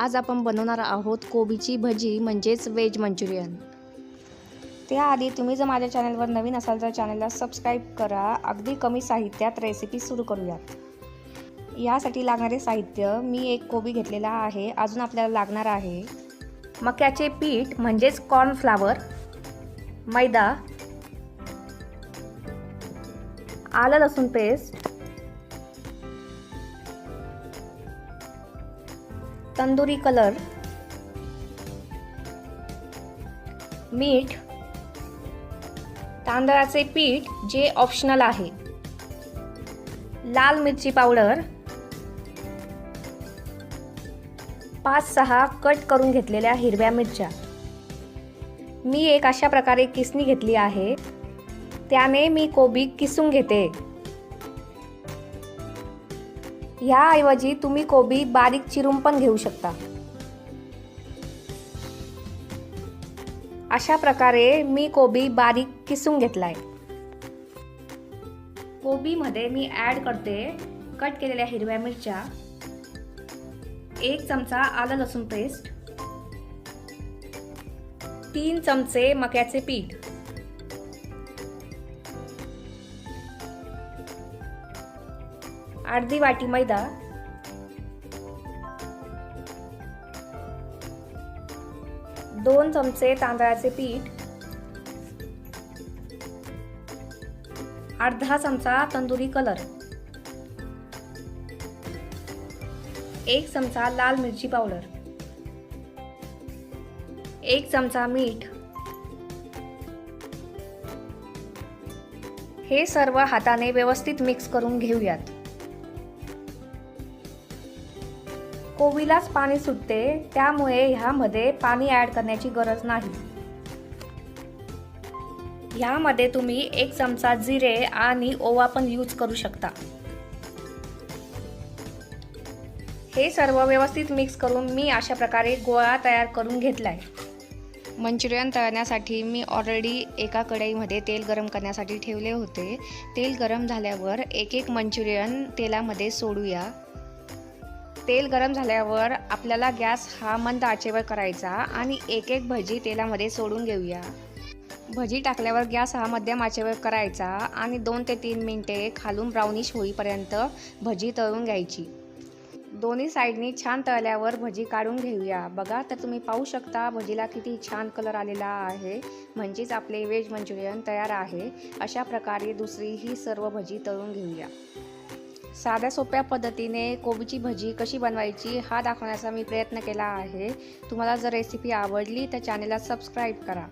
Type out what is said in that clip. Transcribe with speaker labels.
Speaker 1: आज आपण बनवणार आहोत कोबीची भजी म्हणजेच वेज मंचुरियन. त्याआधी तुम्ही जर माझ्या चॅनलवर नवीन असाल तर चॅनलला सबस्क्राईब करा. अगदी कमी साहित्यात रेसिपी सुरू करूयात. यासाठी लागणारे साहित्य मी एक कोबी घेतलेला आहे. अजून आपल्याला लागणार आहे मक्याचे पीठ म्हणजेच कॉर्नफ्लावर मैदा आलं लसूण पेस्ट तंदुरी कलर मीठ तांदळाचे पीठ जे ऑप्शनल आहे. लाल मिरची पावडर पाच सहा कट करून घेतलेल्या हिरव्या मिरच्या. मी एक अशा प्रकारे किसणी घेतली आहे. त्याने मी कोबी किसून घेते. ह्याऐवजी तुम्ही कोबी बारीक चिरून पण घेऊ शकता. अशा प्रकारे मी कोबी बारीक किसून घेतलाय. कोबीमध्ये मी ॲड करते कट केलेल्या हिरव्या मिरच्या एक चमचा आलं लसूण पेस्ट तीन चमचे मक्याचे पीठ. अर्धी वाटी मैदा. दोन चमचे तांदळाचे पीठ. अर्धा चमचा तंदुरी कलर. एक चमचा लाल मिरची पावडर. एक चमचा मीठ. हे सर्व हाताने व्यवस्थित मिक्स करून घेऊयात. कोबीलाच पाणी सुटते त्यामुळे ह्यामध्ये पाणी ॲड करण्याची गरज नाही. ह्यामध्ये तुम्ही एक चमचा जिरे आणि ओवा पण यूज करू शकता. हे सर्व व्यवस्थित मिक्स करून मी अशा प्रकारे गोळा तयार करून घेतला आहे मंचुरियन तळण्यासाठी मी ऑलरेडी एका कढईमध्ये तेल गरम करण्यासाठी ठेवले होते. तेल गरम झाल्यावर एक एक मंचुरियन तेलामध्ये सोडूया. तेल गरम झाल्यावर आपल्याला गॅस हा मंद आचेवर करायचा आणि एक एक भजी तेलामध्ये सोडून घेऊया. भजी टाकल्यावर गॅस हा मध्यम आचेवर करायचा आणि दोन ते तीन मिनटे खालून ब्राउनिश होईपर्यंत भजी तळून घ्यायची. दोन्ही साईडनी छान तळल्यावर भजी काढून घेऊया. बघा तर तुम्ही पाहू शकता भजीला किती छान कलर आलेला आहे. म्हणजेच आपले व्हेज मंचुरियन तयार आहे. अशा प्रकारे दुसरी ही सर्व भजी तळून घेऊया. साध्या सोप्या पद्धतीने कोबीची भजी कशी बनवायची हा दाखवण्याचा मी प्रयत्न केला आहे. तुम्हाला जर रेसिपी आवडली तर चॅनेलला सबस्क्राईब करा.